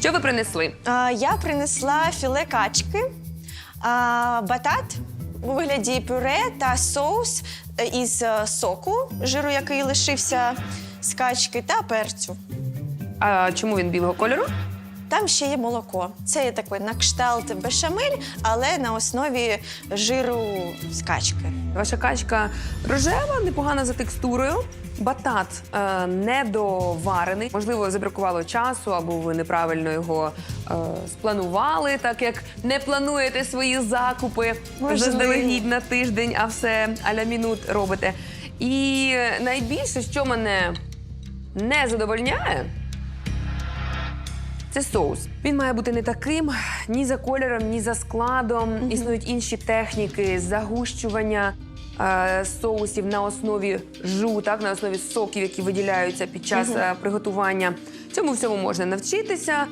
Що ви принесли? А, Я принесла філе качки, а, батат у вигляді пюре та соус е, із е, соку, жиру, який лишився з качки, та перцю. А чому він білого кольору? Там ще є молоко. Це є такий на кшталт бешамель, але на основі жиру з качки. Ваша качка рожева, непогана за текстурою. Батат е, недоварений. Можливо, забракувало часу, або ви неправильно його е, спланували, так як не плануєте свої закупи Можливо. заздалегідь на тиждень, а все аля мінут робите. І найбільше, що мене не задовольняє, це соус. Він має бути не таким ні за кольором, ні за складом. Існують інші техніки загущування е, соусів на основі жу, так, на основі соків, які виділяються під час е, приготування. Цьому всьому можна навчитися.